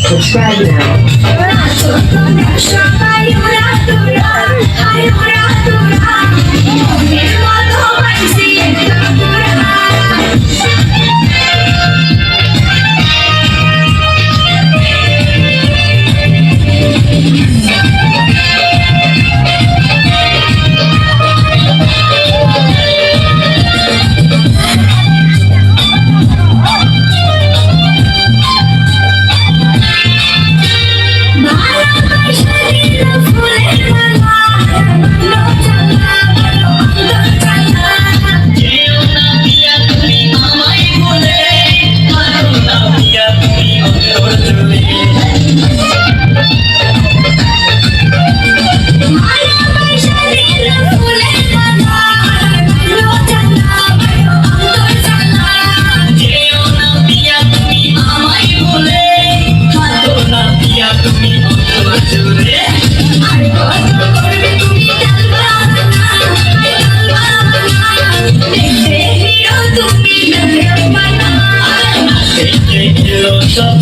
Subscribe now.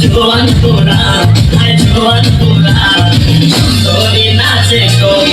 জোয়ান আয় জোয়ান তোরা সুন্দরী নাচে গো